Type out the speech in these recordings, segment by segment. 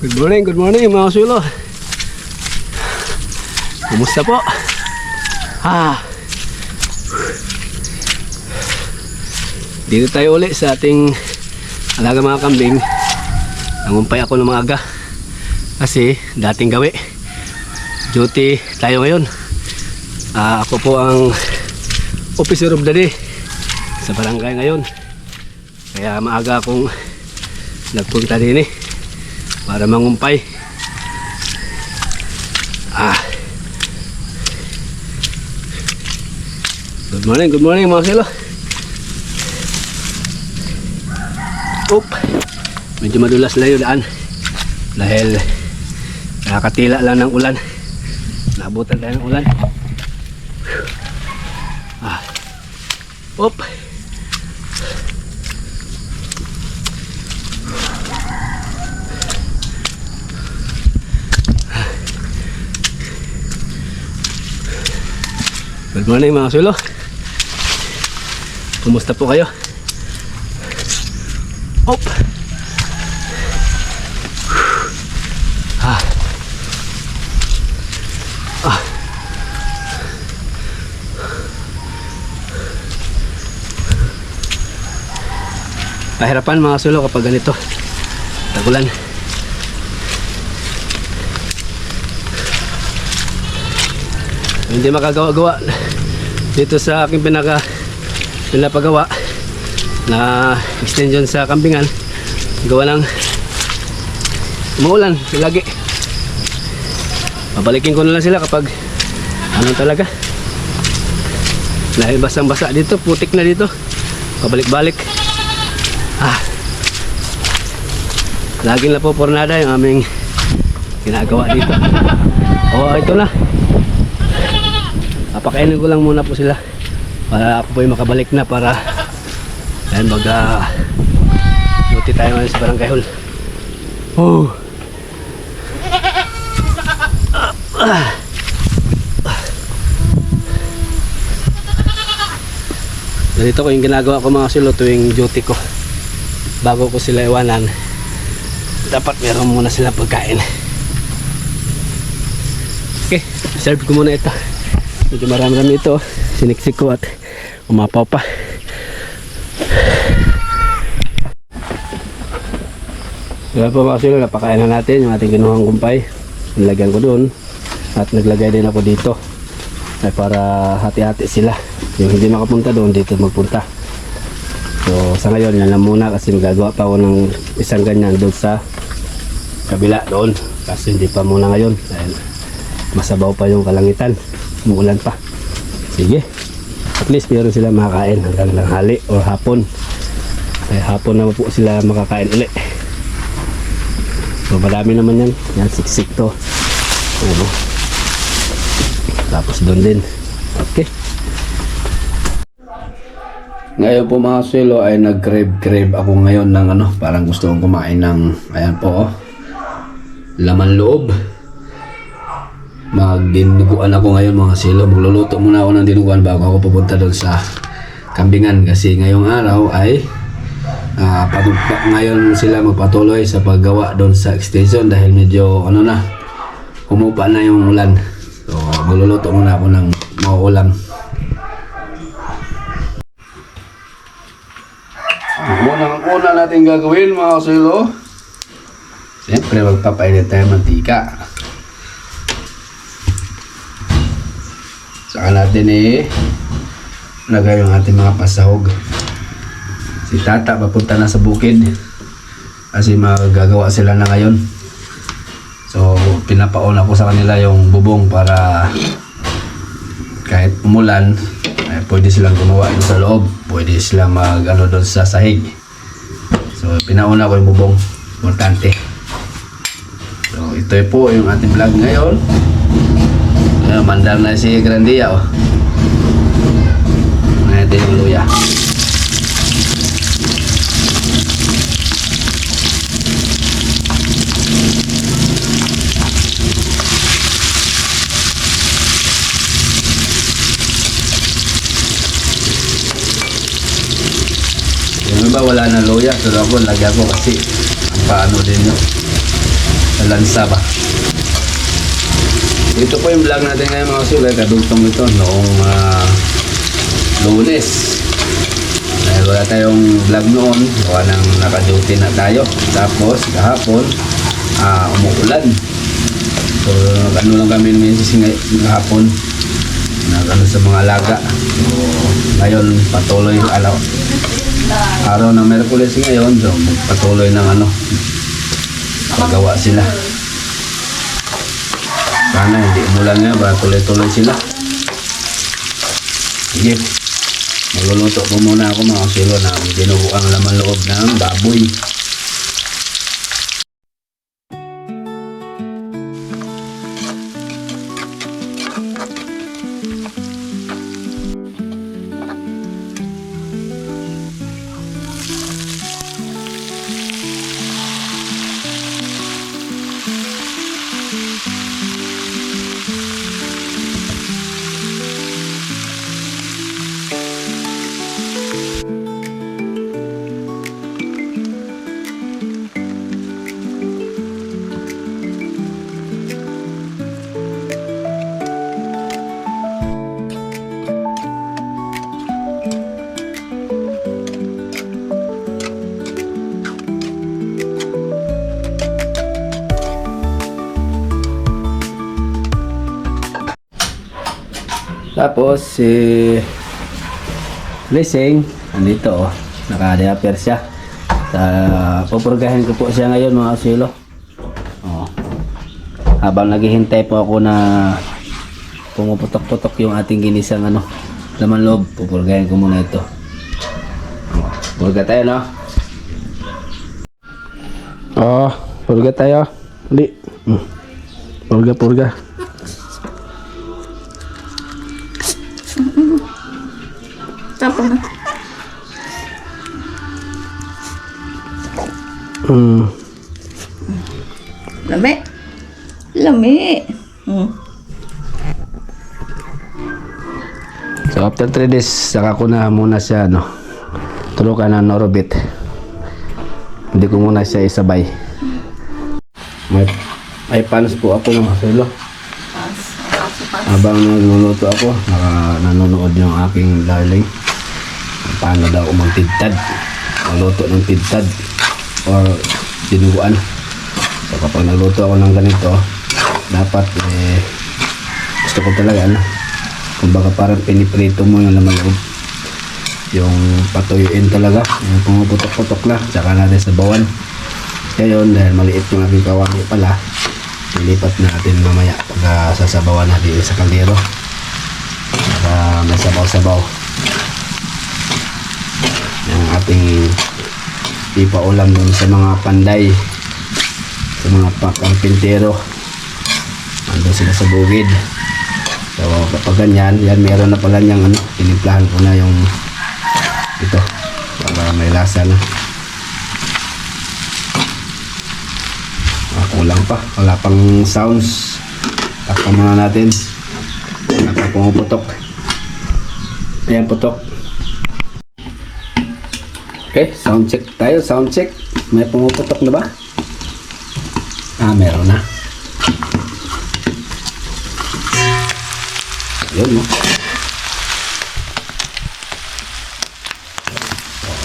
Good morning, good morning mga sulo. Kumusta po? Ah. Dito tayo uli sa ating alaga mga kambing. Nangumpay ako ng maaga. Kasi dating gawi. Duty tayo ngayon. Ah, ako po ang officer of the day sa barangay ngayon. Kaya maaga akong nagpunta din eh para mangumpay. Ah. Good morning, good morning mga kilo. Oop. Medyo madulas yung daan. Dahil nakakatila lang ng ulan. Naabutan tayo ng ulan. Ah. Oop. Good morning mga sulo. Kumusta po kayo? Op. Ah. Ah. Pahirapan mga sulo kapag ganito. Tagulan. Hindi makagawa-gawa dito sa aking pinaka pinapagawa na extension sa kambingan gawa ng umuulan lagi. Babalikin ko na lang sila kapag ano talaga. Dahil basang basa dito putik na dito. Pabalik-balik. Ah. Laging na po pornada yung aming ginagawa dito. Oh ito na Papakainin ko lang muna po sila para ako po yung makabalik na para dahil mag uh, duty tayo ngayon sa barangay hall. Oh. Ah. Ganito ko yung ginagawa ko mga silo tuwing duty ko. Bago ko sila iwanan, dapat meron muna sila pagkain. Okay, serve ko muna ito. Medyo marami-rami ito. Siniksik ko at umapaw pa. Kaya po mga silo, napakain na natin yung ating kinuhang kumpay. Nilagyan ko doon. At naglagay din ako dito. Ay para hati-hati sila. Yung hindi makapunta doon, dito magpunta. So sa ngayon, yan lang muna kasi magagawa pa ako ng isang ganyan doon sa kabila doon. Kasi hindi pa muna ngayon. Dahil masabaw pa yung kalangitan umuulan pa. Sige. At least meron sila makakain hanggang langhali or hapon. Kaya hapon naman po sila makakain uli. So marami naman yan. Yan siksik to. Ano? Tapos doon din. Okay. Ngayon po mga suelo ay nag-crave-crave ako ngayon ng ano, parang gusto kong kumain ng, ayan po oh, laman loob magdinuguan ako ngayon mga silo. Magluluto muna ako ng dinuguan bago ako pupunta doon sa kambingan kasi ngayong araw ay uh, ngayon sila magpatuloy sa paggawa doon sa extension dahil medyo ano na humupa na yung ulan. So magluluto muna ako ng mauulam. Muna ang una natin gagawin mga silo. Siyempre magpapainit tayo mantika. Saka natin eh lagay yung ating mga pasahog. Si tata papunta na sa bukid kasi magagawa sila na ngayon. So pinapauna ko sa kanila yung bubong para kahit umulan ay pwede silang gumawa doon sa loob. Pwede silang mag ano doon sa sahig. So pinauna ko yung bubong. Importante. So ito po yung ating vlog ngayon. Ayan, mandar na si Grandia oh. Ngayon yung luya. Yung wala na luya, pero ako lagyan ko kasi paano din yun. Sa lansa ba? Ito po yung vlog natin ngayon mga sulay. Kadugtong ito noong ah, lunes. Dahil wala tayong vlog noon. Gawa nang naka-duty na tayo. Tapos kahapon, ah, umuulan. So ano lang kami minsis ngay- kahapon. Nagano sa mga alaga. So, ngayon patuloy alaw. Araw ng Merkulis ngayon, so patuloy ng ano, paggawa sila. Sana hindi umulan nga para tuloy-tuloy sila. Sige. Magluluto po muna ako mga silo ng dinuguang laman loob ng baboy. Tapos si Blessing, andito oh. Naka-diaper siya. Sa pupurgahin ko po siya ngayon mga asilo. Oh. Habang naghihintay po ako na pumuputok-putok yung ating ginisang ano, laman loob, pupurgahin ko muna ito. Oh, Purga tayo no? Oh, purga tayo. Hindi. Hmm. Purga, purga. Na. Hmm. Lami. Lami. Hmm. So after 3 days, saka ko na muna siya, ano, tulukan ng Norobit. Hindi ko muna siya isabay. May, may panos po ako ng silo. Habang nagluluto ako, naka, nanonood yung aking darling. Paano daw umangtidtad. Magluto ng tidtad. Or dinuguan. So kapag nagluto ako ng ganito, dapat eh, gusto ko talaga ano, kumbaga parang piniprito mo yung laman loob yung patuyuin talaga yung pumuputok-putok na tsaka natin sa bawan ngayon dahil maliit yung aking kawali pala nilipat natin mamaya pag uh, sasabawan natin sa kaldero para may sabaw-sabaw yung ating ipaulam dun sa mga panday sa mga pakampintero andun sila sa bukid So kapag ganyan, yan meron na pala niyang ano, tinimplahan ko na yung ito para may lasa na. Ah, kulang pa, wala pang sounds. Takpan muna natin. Wala pa pumuputok. Ayan putok. Okay, sound check tayo, sound check. May pumuputok na ba? Ah, meron na. Yun, no? Oh,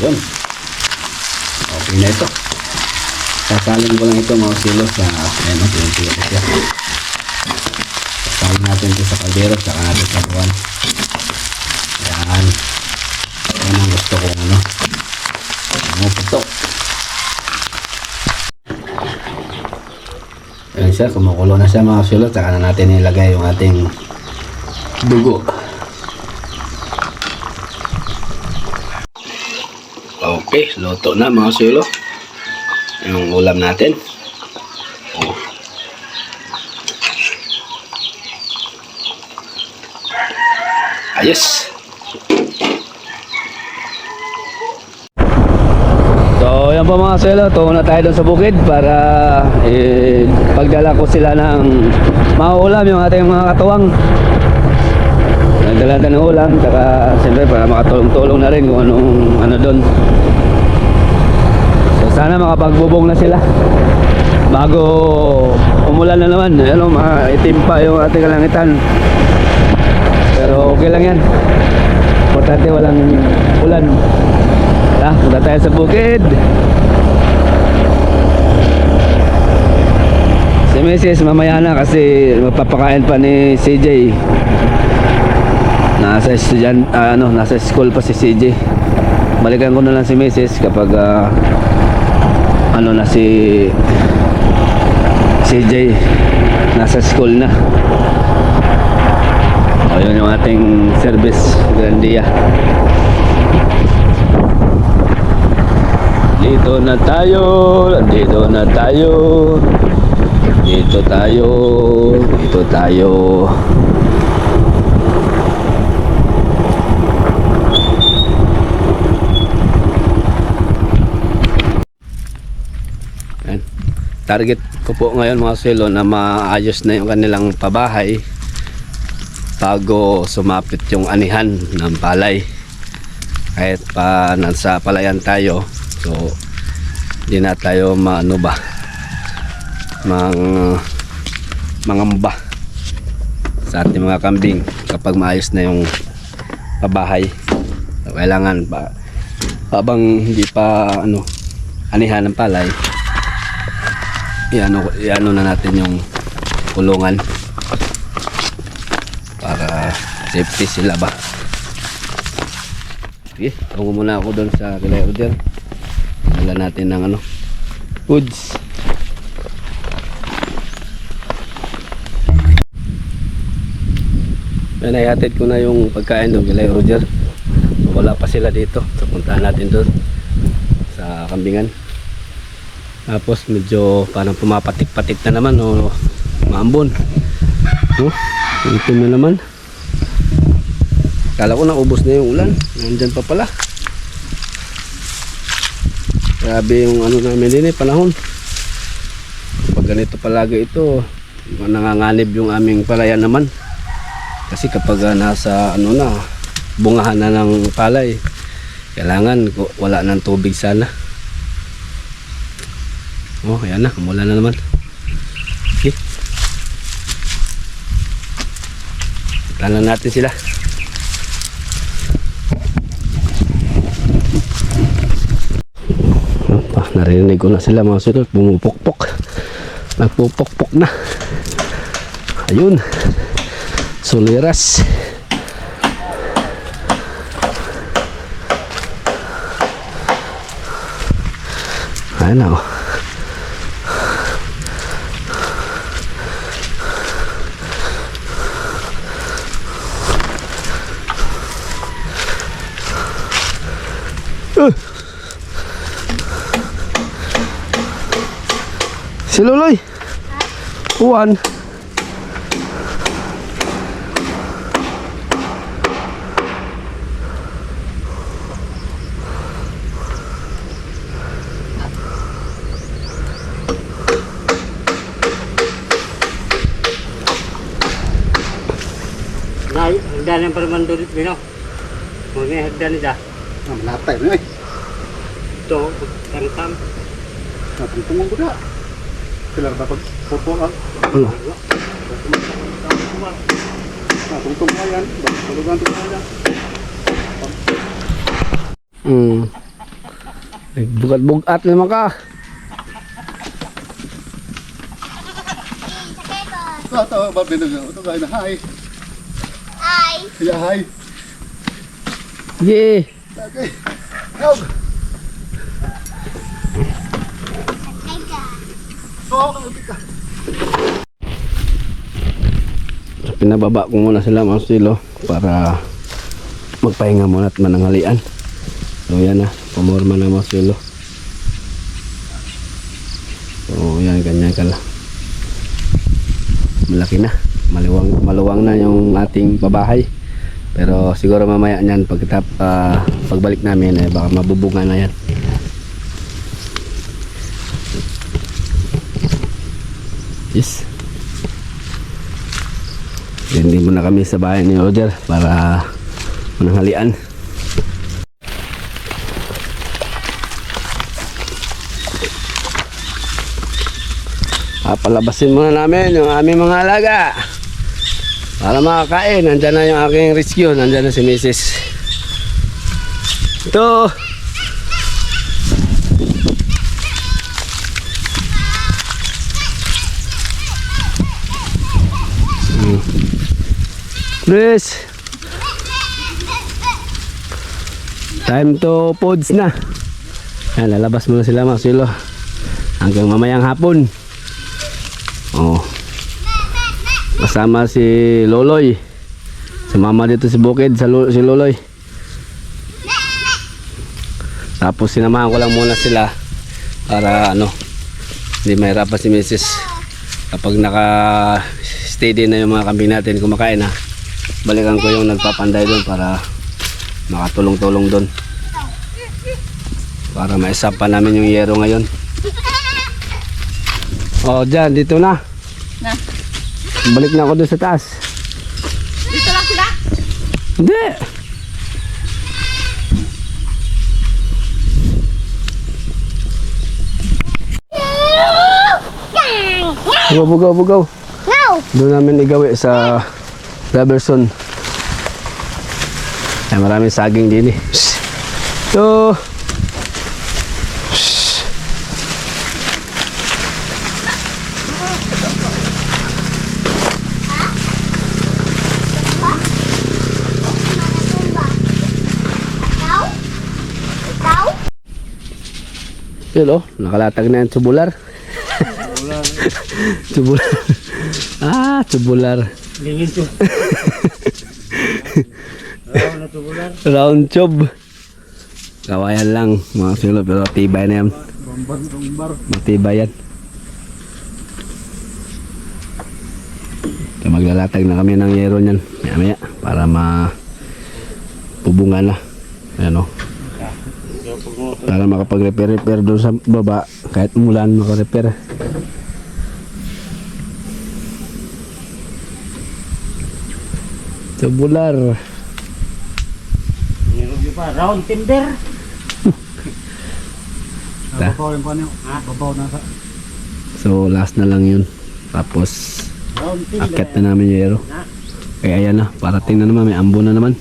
yun. Okay na ito. Sasalin ko lang ito mga silo sa ayan, no? Pinuntiyo ko siya. Sasalin natin ito sa kaldero saka natin sa buwan. Yan. Yan ang gusto ko, ano? Ano putok. Ayan siya, kumukulo na siya mga silo. Saka na natin ilagay yung ating dugo. Okay, luto na mga silo. Yung ulam natin. Oh. Ayos. Po mga silo. Tungo na tayo doon sa bukid para eh, pagdala ko sila ng mauulam yung ating mga katuwang. Nagdala tayo ng ulam, saka siyempre para makatulong-tulong na rin kung anong ano doon. So sana makapagbubong na sila. bago umulan na naman ano maitim pa yung ating kalangitan pero okay lang yan importante walang ulan ah punta tayo sa bukid si Mrs. mamaya na kasi magpapakain pa ni CJ nasa estudyant ah, ano nasa school pa si CJ balikan ko na lang si Mrs. kapag ah, ano na si CJ nasa school na o yun yung ating service Grandia dito na tayo dito na tayo dito tayo dito tayo Ayan. Target ko po ngayon mga silo na maayos na yung kanilang pabahay bago sumapit yung anihan ng palay. Kahit pa nasa palayan tayo, so hindi na tayo maano ba mang mangamba sa ating mga kambing kapag maayos na yung pabahay. So, kailangan pa habang hindi pa ano anihan ng palay iano, iano na natin yung kulungan para safety sila ba sige tungo muna ako doon sa kilay order dala natin ng ano foods Yan, naihatid ko na yung pagkain doon kilay Roger. Wala pa sila dito. So, puntahan natin doon sa kambingan. Tapos medyo parang pumapatik-patik na naman o maambon. Oh, itim na naman. Kala ko naubos na yung ulan. Nandyan pa pala. Grabe yung ano namin din eh, panahon. Pag ganito palagi ito, nanganganib yung aming palayan naman. Kasi kapag ah, nasa ano na, bungahan na ng palay, kailangan wala ng tubig sana. Oh, ayan na, mula na naman. Okay. Tanan natin sila. Opa, narinig ko na sila mga sulot, bumupokpok. Nagpupokpok na. Ayun. Suliras. Ayan na Si Luloy. Juan. Nay, hagdan ng permandulit bino. Muna hagdan nila. Ah, malatay na eh. Ito, tangtam. Natungtungan ko na. Pag photo lang? Ano? Natungtong mo yan. Balugan ito mo yan. Hmm. Bugat-bugat naman ka. Ito, ito, ba binag ito kaya na hi. Hi. Yeah, hi. Yeah. Okay. Help. Oh, ka. So, pinababa ko muna sila mga silo para magpahinga muna at mananghalian. So yan na, pumorma na mga silo. So yan, ganyan kala. Malaki na. Maluwang, maluwang na yung ating babahay. Pero siguro mamaya niyan pagkatap ah, pagbalik namin eh baka mabubunga na yan. Yes. Hindi muna kami sa bahay ni Roger para mananghalian. Papalabasin muna namin yung aming mga alaga. Para makakain. Nandyan na yung aking rescue. Nandyan na si Mrs. Ito. Chris. Time to pods na. Yan, lalabas muna sila mga silo. Hanggang mamayang hapon. Oh. Kasama si Loloy. Sumama dito si Bukid sa Lo- si Loloy. Tapos sinamahan ko lang muna sila para ano, hindi mahirapan si Mrs. Kapag naka steady na yung mga kambing natin kumakain na, balikan ko yung nagpapanday doon para makatulong-tulong doon. Para maisapa namin yung yero ngayon. Oh, dyan, dito na. Na. Balik na ako doon sa taas. Dito lang sila. Hindi. Bugaw, bugaw, bugaw. Doon namin igawi sa Robertson. Ay, maraming saging din eh. Shhh. Yun oh, nakalatag na yung tubular. tubular. ah, tubular. Lingin to. Raw na. Round job. Kawayan lang mga silo pero tibay na yan. Matibay yan. Kaya maglalatag na kami ng yero niyan. Maya maya para ma pubungan na. Ayan o. Para makapag-repair-repair doon sa baba. Kahit umulan makarepair. Tubular. Meron pa. Round timber. Ta? Babaw yung panyo. Babaw na sa... So last na lang yun. Tapos akit na namin yung yero. Kaya ayan na, parating na naman, may ambo na naman.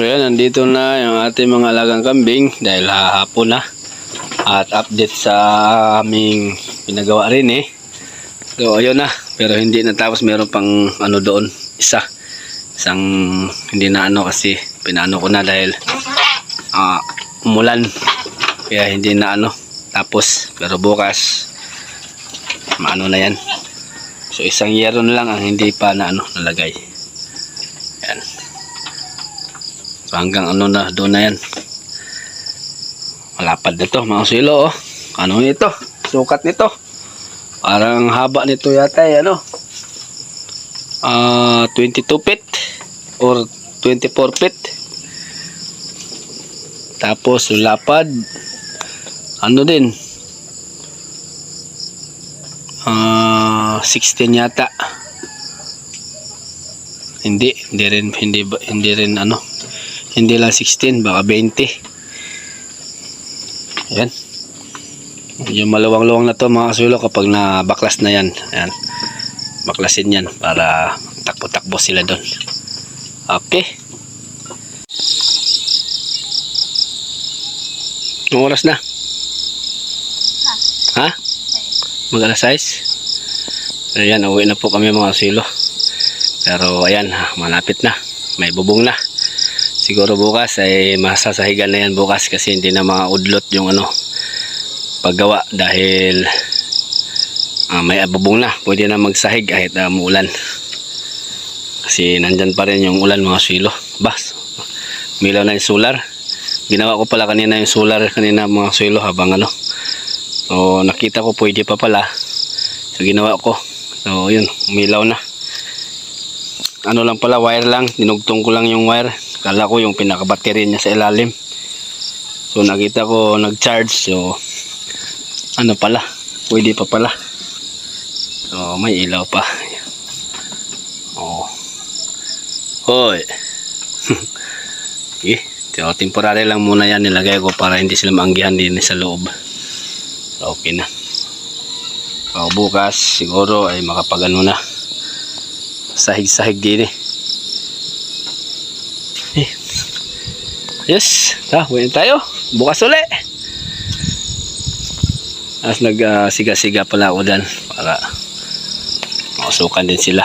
So yan, nandito na yung ating mga alagang kambing dahil hahapon na. At update sa aming pinagawa rin eh. So ayun na, pero hindi natapos meron pang ano doon, isa. Isang hindi na ano kasi pinano ko na dahil ah, umulan. Kaya hindi na ano tapos. Pero bukas maano na yan. So isang yero na lang ang hindi pa na ano nalagay. Yan. So hanggang ano na doon na yan. Malapad na to mga silo oh. Ano nito? Sukat nito. Parang haba nito yata eh, ano. Ah 22 feet or 24 feet. Tapos lapad ano din ah 16 yata. Hindi, hindi rin hindi hindi rin ano. Hindi lang 16, baka 20. Ayan. Yung maluwang-luwang na to mga kasulo kapag nabaklas na yan. Ayan. Baklasin yan para takbo-takbo sila doon. Okay. Anong oras na? Ha? Mag alas 6? Ayan, uwi na po kami mga kasulo. Pero ayan, ha, malapit na. May bubong na. Siguro bukas ay masasahigan na yan bukas kasi hindi na mga udlot yung ano paggawa dahil ah, may ababong na. Pwede na magsahig kahit uh, muulan. Kasi nandyan pa rin yung ulan mga silo. Bas, milaw na yung solar. Ginawa ko pala kanina yung solar kanina mga silo habang ano. So nakita ko pwede pa pala. So ginawa ko. So yun, umilaw na. Ano lang pala, wire lang. Dinugtong ko lang yung wire. Kala ko yung pinaka-battery niya sa ilalim. So nakita ko nag-charge. So ano pala? Pwede pa pala. So may ilaw pa. Oh. Hoy. Eh so, temporary lang muna yan. Nilagay ko para hindi sila maanggihan din sa loob. So, okay na. So, bukas siguro ay makapag ano na. Sahig sahig din eh yes. Uwi na tayo. Bukas ulit As nagsiga-siga pala ako dyan para mausukan din sila.